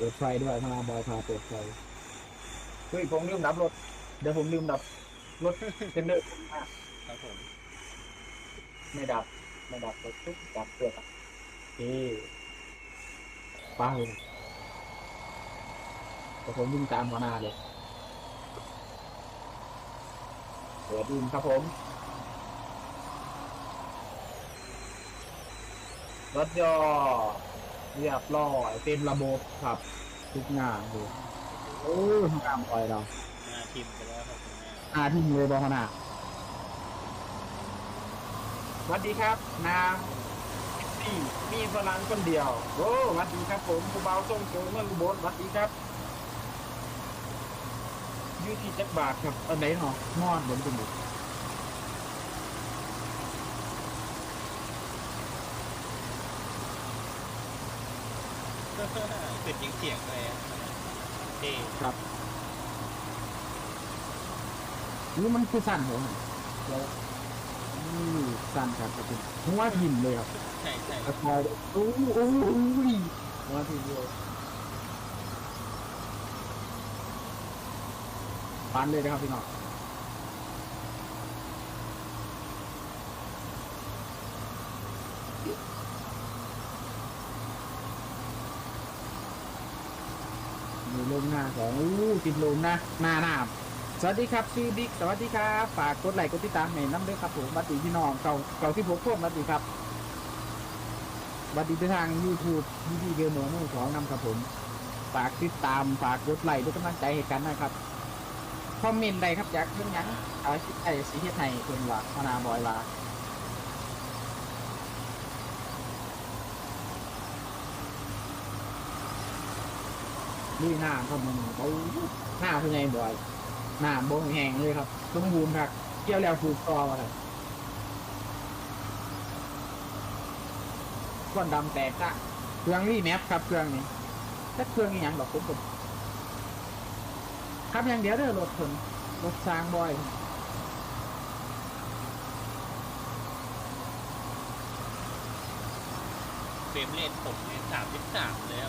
ปิดไฟด้วยพนาบอยพาเปิดไฟเฮ้ยผมลืมดับรถ เดี๋ยวผมลืมดับรถเทนเดอร์อะครับผมไม่ดับ ไม่ดับรถปุ๊บดับเกิดเอ๊ป้าเลยแต่ผมวิ่งตามหัวหน้าเลยเปิดดินครับผมรถยอ เรียบร้อยเต็มระบบครับ ทุกงานดูโอ้ยทำงานปล่อยเราหน้าทิมไปแล้วครับคุณแม่อาที่เลยบอขนาดสวัสดีครับนางนี่มีฝรั่งคนเดียวโอ้สวัสดีครับผมผู้เบาส่งโจเมืองอุบลสวัสดีครับอยูที่จักรบาทครับอันไหนเนาะนอนบนเป็น ติดยิงเสียงเลยอะเท่ครับนี่มันคือสั่นหัวหนแล้วนี่สั่นครับครับคุณหัวหินเลยครับใช่ใช่ตะคอยโอ้ยโอ้ยโอ้ยหัวหินเลยปันเลยนะครับพี่น้อง มีลงหน้าของอู้ติดลงนะหน้าหน้าสวัสดีครับชื่อบิ๊กสวัสดีครับฝากกดไลค์กดติดตามให้น้ำด้วยครับผมบัดดีพี่น้องเก่าเก่าที่ผมพูดบัดดีครับบัดดีทาง YouTube ดีดีเกมโมโน่สองนำครับผมฝากติดตามฝากกดไลค์ด้วยกำลังใจให้กันนะครับคอมเมนต์ใดครับอยากเรื่องยังเอาชิไอ้สีเฮ็ดให้เพิ่นว่าพนาบอยว่า ลุยหน้าครับมันโอ้หน้าเพิ่นใหญ่บ่อยหน้าบ่แห้งเลยครับสมบูรณ์ครับเกี่ยวแล้วถูกตอครับก้อนดำแตกละเครื่องรีแมปครับเครื่องนี้ถ้าเครื่องอหย่างดอกผมผมครับอย่างเดียวเด้อรถคนรถสร้างบ่อยเฟรมเรทผมเนี่ยสามสิบสามเลยครับ